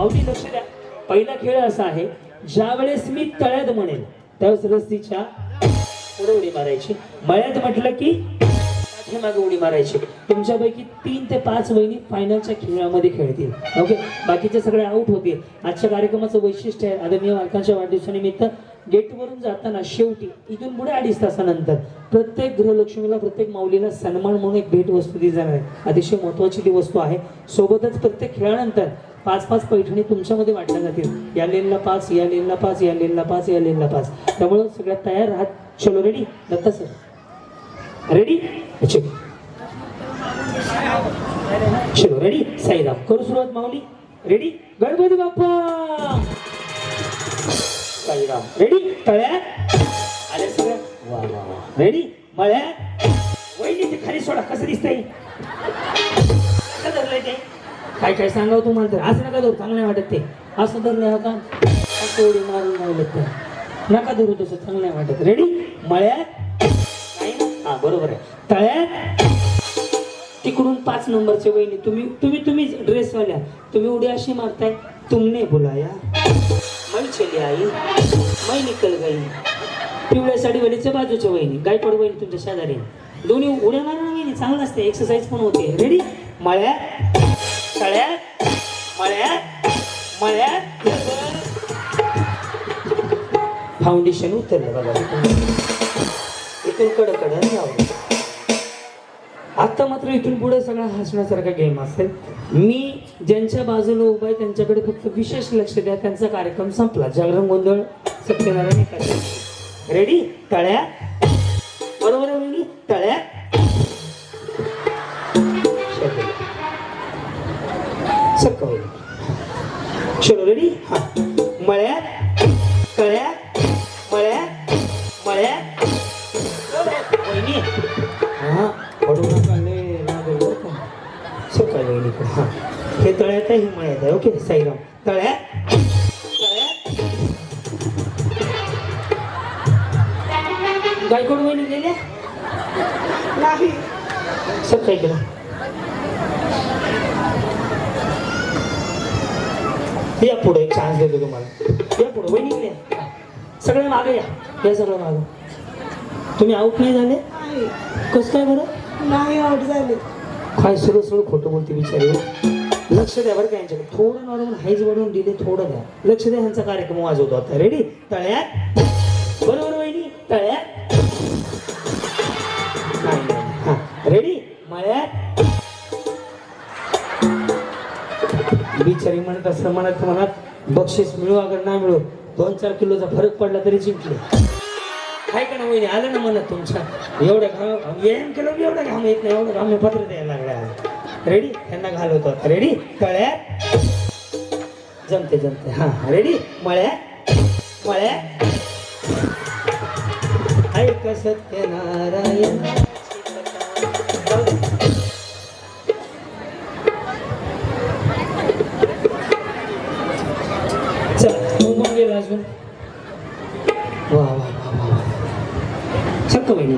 माऊली लक्ष द्या. पहिला खेळ असा आहे ज्या वेळेस मी तळ्यात म्हणेल त्यावेळेस रस्तीच्या पुढे उडी मारायची. मळ्यात म्हटलं की मागे उडी मारायची. तुमच्यापैकी तीन ते पाच वहिनी फायनलच्या खेळामध्ये खेळतील. ओके बाकीचे सगळे आउट होतील. आजच्या कार्यक्रमाचं वैशिष्ट्य आहे आदरणीय मालकांच्या वाढदिवसानिमित्त गेटवरून जाताना शेवटी इथून पुढे अडीच तासानंतर प्रत्येक गृहलक्ष्मीला प्रत्येक माऊलीला सन्मान म्हणून एक भेट वस्तू दिली जाणार आहे. अतिशय महत्वाची ती वस्तू आहे. सोबतच प्रत्येक खेळानंतर पाच पाच पैठणी तुमच्यामध्ये वाटल्या जातील. या लेनला पाच या लेनला पाच या लेनला पाच या लेनला पाच. त्यामुळं सगळ्यात तयार राहत चलो रेडी दत्ता सर रेडी चलो. रेडी साईराम करू सुरुवात माऊली. रेडी गणपती बाप्पा! साईराम रेडी तळ्या? आले सगळ्या. वा वा वा. रेडी मळ्या? वहिनी ते खाली सोडा कसं दिसतंय? कसं धरलंय ते? काय काय सांगावं तुम्हाला तर? असं नका धरू चांगलं नाही वाटत ते. असं धरलं का? तेवढी उडी मारून राहिलं तर. नका धरू तसं चांगलं नाही वाटत. रेडी मळ्यात हा बरोबर आहे. तळ्यात तिकडून पाच नंबरचे वहिनी तुम्ही तुम्ही तुम्ही ड्रेसवाल्या तुम्ही उडी अशी मारताय तुमने बुलाया मै चली आई मै निकल गई पिवळ्या साडीवालीच्या बाजूच्या वहिनी गायपड वहिनी तुमच्या शेजारी. दोन्ही उड्या मारणार वहिनी चांगलं असते एक्सरसाइज पण होते. रेडी मळ्यात तळ्यात मळ्यात मळ्यात फाउंडेशन उतरलं बघा. इथून कडकड यावं. आता मात्र इथून पुढे सगळा हसण्यासारखा गेम असेल. मी ज्यांच्या बाजूला उभा आहे त्यांच्याकडे फक्त विशेष लक्ष द्या. त्यांचा कार्यक्रम संपला. जागरण गोंधळ सत्यनारायण रेडी तळ्या? बरोबर आहे तळ्या? सक्का होईल. चलो रेडी हा. मळ्यात तळ्यात मळ्यात मळ्यात वहिनी. हा पडू नका सकाळी वहिनीकडे हा. हे तळ्यात आहे हे मळ्यात आहे. ओके साईराम. तळ्यात तळ्यात. गायकोड वहिनी गेल्या? नाही. सकाळी गेला. या पुढे एक चान्स देतो तुम्हाला. या पुढे वहिनी गेल्या सगळे मागे या. या सगळं मागं. तुम्ही आऊट नाही झाले? कसं काय बरं? नाही आउट झाले. काय सुरू सुरू खोटं बोलते बिचारी लक्ष द्या बरं का यांच्याकडे. थोडं नॉर्मल हाईज वाढवून दिले थोडं द्या. लक्ष द्या ह्यांचा कार्यक्रम वाजवतो आता. रेडी तळ्यात. बरोबर वहिनी? तळ्यात. नाही. हा. रेडी मळ्यात. बिचारी म्हणत असं म्हणत म्हणत बक्षीस मिळू अगर नाही मिळू दोन चार किलोचा फरक पडला तरी जिंकले. काय का ना वहिनी आलं ना म्हणत तुमच्या? एवढं घाम व्यायाम केलं की एवढं घाम येत नाही एवढं घाम पत्र द्यायला लागला रेडी त्यांना घालवतो रेडी कळ्या जमते जमते. हां रेडी मळ्या मळ्या ऐक सत्यनारायण?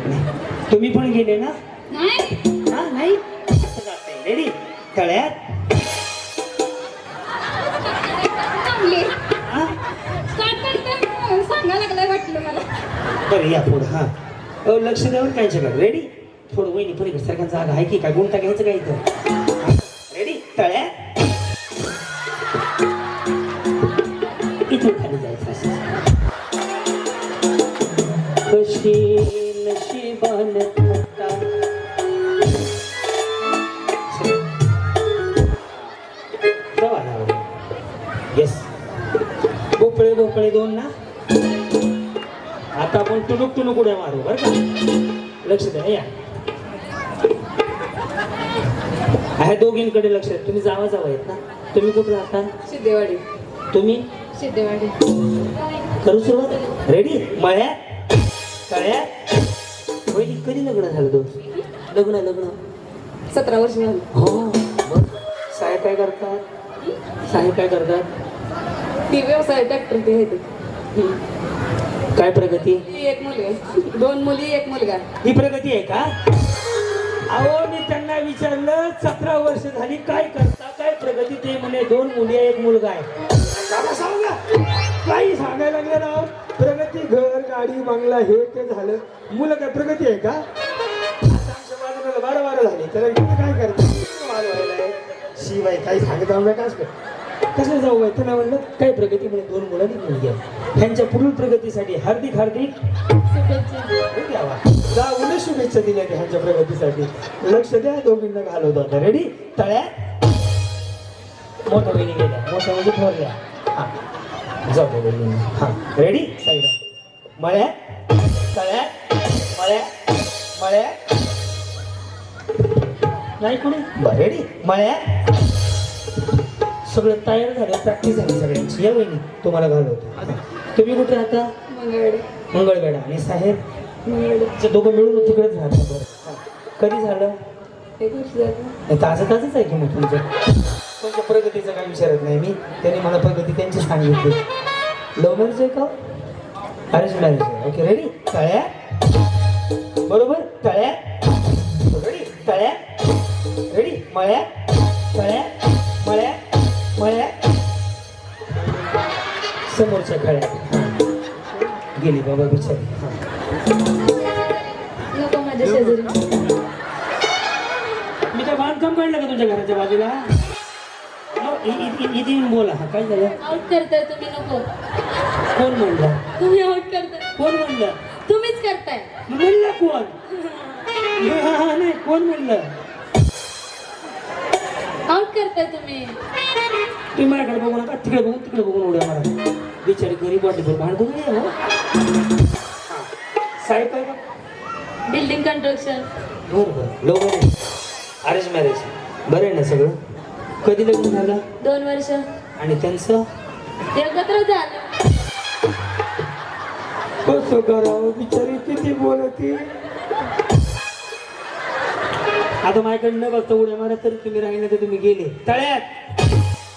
बहिणीकडे तुम्ही पण गेले ना? नाही. हा नाही? रेडी तळ्यात? हा? बरं या पुढं हा. लक्ष द्यावं काय जगात रेडी थोडं वहिनी पलीकडे सारखा जागा आहे की काय? गुंता घ्यायचं काय इथं? रेडी तळ्यात? भोपळे दोन ना. आता आपण टुनुक टुनुक उड्या मारू बरं का? लक्ष द्या या. ह्या दोघींकडे लक्ष द्या. तुम्ही जावा जावा येत ना. तुम्ही कुठे राहता? सिद्धेवाडी. तुम्ही? सिद्धेवाडी. करू सुरुवात? रेडी मळ्या? तळ्या? पहिली कधी लग्न झालं तो लग्न लग्न. सतरा वर्ष झाली. हो. साहेब काय करतात? साहेब काय करतात? ती व्यवसाय ट्रॅक्टर ते आहे ते. काय प्रगती? ती एक मुलगी. दोन मुली एक मुलगा. ही प्रगती आहे का? अहो मी त्यांना विचारलं सतरा वर्ष झाली काय करता काय प्रगती ते म्हणे दोन मुली एक मुलगा आहे. सांगा काही सांगायला लागले राव प्रगती घर गाडी बंगला हे ते झालं. मुलं काय प्रगती आहे का? आता आमच्या बाजूला बारा बारा झाली. त्याला काय करता? शिवाय काही सांगत राहू नका कसं जाऊ बाई त्यांना म्हणलं? काय प्रगती म्हणे दोन मुलांनी मुलगी आहे. त्यांच्या पुढील प्रगतीसाठी हार्दिक हार्दिक उलट शुभेच्छा दिल्या की ह्यांच्या प्रगतीसाठी. लक्ष द्या दोघींना घालवतो आता रेडी तळ्या मोठ्या बहिणी गेल्या. मोठ्या म्हणजे थोरल्या हा. जाऊ बहिणी हा. रेडी साईड मळ्या तळ्या मळ्या मळ्या नाही कोणी? रेडी मळ्या सगळं तयार झालं प्रॅक्टिस झाली सगळ्यांची. या बहिणी तुम्हाला घालवतो. तुम्ही कुठे राहता? मंगळवाडी मंगळवेढा. आणि साहेब? दोघं मिळून तिकडेच हा. कधी झालं? ताजं ताजंच आहे की मग तुमचं? तुमच्या प्रगतीचं काही विचारत नाही मी. त्यांनी मला प्रगती त्यांची सांगितली. लव्ह मॅरेज आहे का? अरेंज मॅरेज आहे. ओके रेडी तळ्या बरोबर? तळ्या रेडी तळ्या रेडी मळ्या तळ्या मळ्या मळ्या समोरच्या खळ्या. गेली बाबा बिचारी. नको माझ्या शेजारी. मी काय बांधकाम काढलं का तुमच्या घराच्या बाजूला? इथे बोला. हा काय झालं? आउट करताय तुम्ही नको. कोण म्हणलं? तुम्ही आउट करताय. कोण म्हणलं? तुम्हीच करताय. म्हणलं कोण? हा, हा, नाही कोण म्हणलं? आउट करताय तुम्ही? तुम्ही माझ्याकडे बघू नका तिकडे बघून तिकडे बघून उड्या मारा. बिचारी गरीब वाटली बरं भांडू नये हो. हा. साहेब काय बिल्डिंग कन्स्ट्रक्शन बरं बरं. लवकर अरेंज मॅरेज बरं आहे ना सगळं? कधी लग्न झालं? दोन वर्ष. आणि त्यांचं? एकत्र झालं. कसं करावं? बिचारी किती बोलती? आता माझ्याकडे न बघता उड्या मारा तरी तुम्ही राहिले तर तुम्ही गेले. तळ्यात.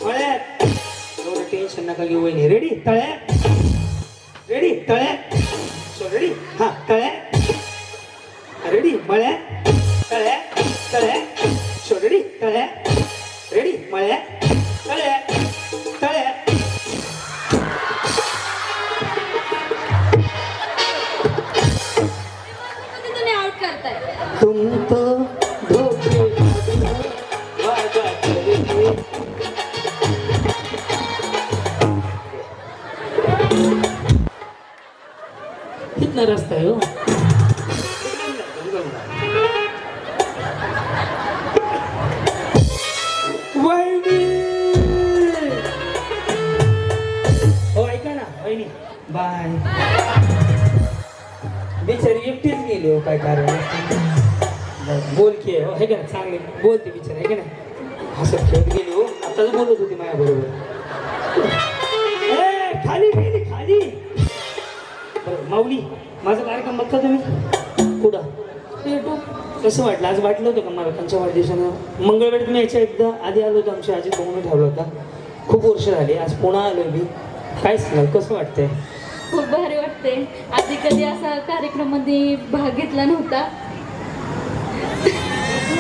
मळ्यात. एवढं टेन्शन नका घेऊ वहिनी. रेडी तळ्यात. रेडी तळ्यात. सो रेडी हा तळ्यात. रेडी मळ्यात. तळ्यात. तळ्यात. सो रेडी तळ्यात. रेडी मळ्यात. तळ्यात. तळ्यात. तुम्ही कितना रास्ता है. वो हो ऐका ना वहिनी. बाय. बिचारी एकटीच गेली हो काय कारण? बोल की हो हे का ना चांगले. बोलते बिचारी आहे का ना. हसत खेळत गेली हो आताच बोलत होती माझ्या बरोबर. खाली खाली. बरं माऊली. माझा कार्यक्रम बघता तुम्ही? कुठं? युट्यूब कसं वाटलं? आज वाटलं होतं का मला त्यांच्या वाढदिवसानं? मंगळवेळेत मी याच्या एकदा आधी आलो होतो आमच्या आजी बघून ठेवला होता. खूप वर्ष झाली आज पुन्हा आलो मी. काय सांगाल कसं वाटतंय? खूप भारी वाटते आधी कधी असा कार्यक्रमामध्ये भाग घेतला नव्हता.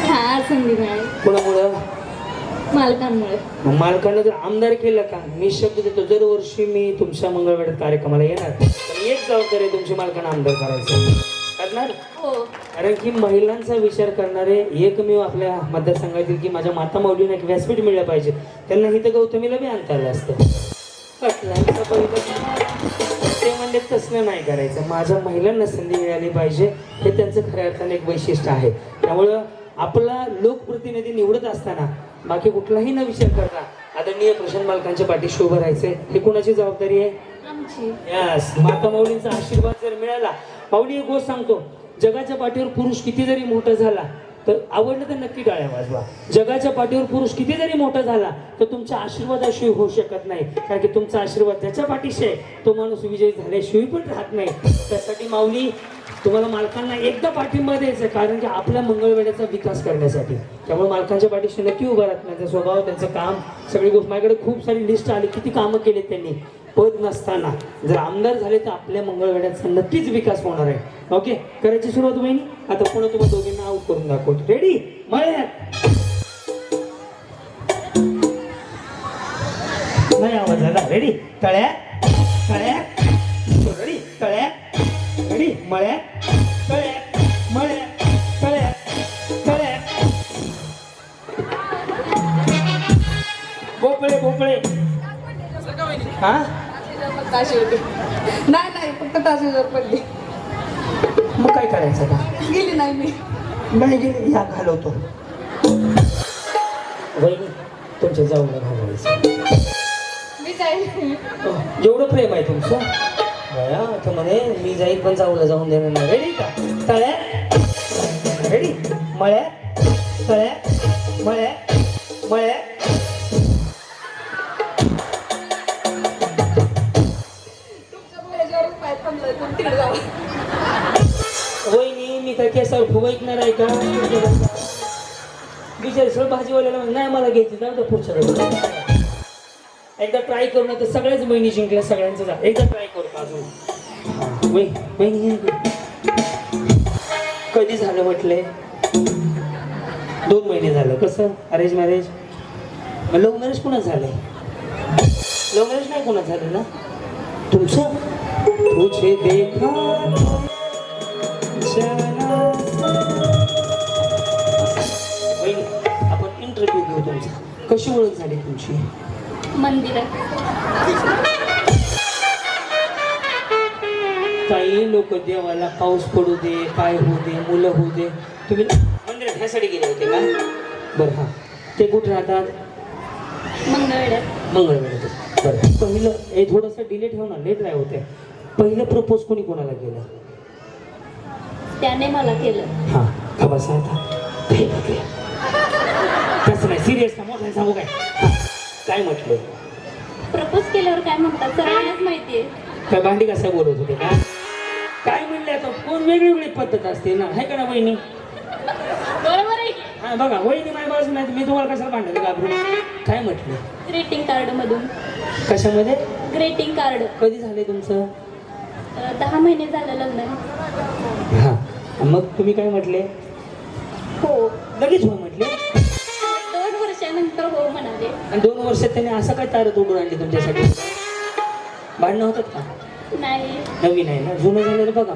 हा संधी मिळाली. कुणामुळं? मालकांमुळे. मग मालकानं जर आमदार केलं का मी शब्द देतो दरवर्षी मी तुमच्या मंगळवेढ्यात कार्यक्रमाला येणार. पण एक जबाबदारी आहे तुमच्या मालकानं आमदार करायचं करणार? हो. कारण की महिलांचा विचार करणारे एकमेव आपल्या मतदारसंघातील की माझ्या माता माऊलींना एक व्यासपीठ मिळलं पाहिजे. त्यांना हिथं गौतमीला बी आणता आलं असतं कटलांचा परिवर्तन ते म्हणले तसलं नाही करायचं. माझ्या महिलांना संधी मिळाली पाहिजे. हे त्यांचं खऱ्या अर्थाने एक वैशिष्ट्य आहे. त्यामुळं आपला लोकप्रतिनिधी निवडत असताना बाकी कुठलाही न विचार करता आदरणीय प्रशांत मालकांच्या पाठीशी उभं राहायचंय. ही कुणाची जबाबदारी आहे? यस माता माऊलींचा आशीर्वाद जर मिळाला माऊली एक गोष्ट सांगतो जगाच्या पाठीवर पुरुष किती जरी मोठा झाला तर आवडलं तर नक्की टाळ्या वाजवा. जगाच्या पाठीवर पुरुष किती जरी मोठा झाला तर तुमच्या आशीर्वादाशिवाय होऊ शकत नाही. कारण की तुमचा आशीर्वाद त्याच्या पाठीशी आहे. तो माणूस विजयी झाल्याशिवाय पण राहत नाही. त्यासाठी माऊली तुम्हाला मालकांना एकदा पाठिंबा द्यायचा कारण की आपल्या मंगळवेड्याचा विकास करण्यासाठी. त्यामुळे मालकांच्या पाठीशी नक्की उभा राहत त्यांचा स्वभाव त्यांचं काम सगळी गोष्ट. माझ्याकडे खूप सारी लिस्ट आली. किती कामं केली त्यांनी? पद नसताना. जर आमदार झाले तर आपल्या मंगळवेड्याचा नक्कीच विकास होणार आहे. ओके? करायची सुरुवात होईल. आता पुन्हा तुम्हाला दोघींना आऊट करून दाखवतो. रेडी मळ्यात! नाही आवाज झाला रेडी तळ्या तळ्या ताशे होते नाही नाही फक्त ताशेवर पडली. मग काय करायचं का गेली नाही मी. नाही गेली ह्या घालवतो. वहिनी तुमच्या जाऊला घालवायचं. मी जाईल. जेवढं प्रेम आहे तुमचं? बया म्हणे मी जाईल पण जाऊला जाऊन देणार नाही रेडी का? तळ्या? रेडी मळ्या? तळ्या? मळ्या? मळ्या? जाऊ. वहिनी मी काय केसावर ऐकणार आहे का? विचार सर भाजीवाल्याला नाही मला घ्यायची जाऊ दे पुढच्या एकदा ट्राय करू ना तर सगळ्याच बहिणी जिंकल्या सगळ्यांचं जा एकदा ट्राय करू का अजून. वही- वहिनी कधी झालं म्हटले? दोन महिने झालं. कसं? अरेंज मॅरेज लव्ह मॅरेज कुणा झालंय? लव्ह मॅरेज नाही कुणा झालं ना? तुमचं? तुझे देखा। आपण इंटरव्ह्यू घेऊ तुमचा. कशी ओळख झाली तुमची? मंदिरात. काही लोक देवाला पाऊस पडू दे काय होऊ दे मुलं होऊ दे. तुम्ही मंदिरात ह्यासाठी गेले होते का? बरं हां. ते कुठे राहतात? मंगळवाड्यात मंगळवेढ्यात. बरं पहिलं हे थोडंसं डिले ठेव ना लेट राह होते पहिलं प्रपोज कोणी कोणाला केलं? त्याने मला केलं. हां का बसा. तसं नाही सिरियस ना मोठं सांगू काय? काय म्हटलं? प्रपोज केल्यावर काय म्हणतात? सगळ्यांनाच माहिती आहे काय भांडी कसं बोलत होते का? काय म्हणले आता? कोण वेगवेगळी पद्धत असते ना? आहे का ना वहिनी? बरोबर आहे. हा बघा वहिनी माझ्या बाजू नाही मी तुम्हाला कशाला भांडत घाबरू काय म्हटलं? ग्रेटिंग कार्ड मधून. कशामध्ये? ग्रेटिंग कार्ड कधी झाले तुमचं? दहा महिने झालं लग्न हा. मग तुम्ही काय म्हटले? हो. लगेच हो म्हटले? दोन वर्षानंतर हो म्हणाले. आणि दोन वर्षात त्याने असं काय तारत उडून आणली तुमच्यासाठी? भांडणं होतात का? नाही. नवीन आहे ना? जुनं झालेलं बघा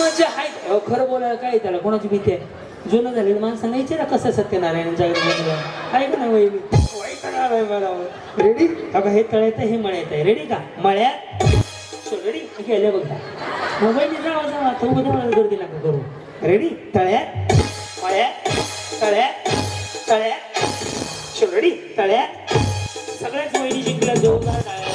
मजा आहे. खरं बोलायला काय आहे त्याला? कोणाची भीती आहे? जुनं झालेलं माणसांना विचारा कसं सत्यनारायणच्या काय का नाही आहे बरोबर रेडी अगं हे तळ्यात आहे, हे मळ्यात आहे. रेडी का? मळ्यात? रेडी गेले बघा. मोबाईल जावा जावा तो उभं जावा गर्दी नका करू. रेडी तळ्या. मळ्यात तळ्या. तळ्या. रेडी तळ्या. सगळ्याच वहिनी जिंकल्या जोरदार टाळ्या.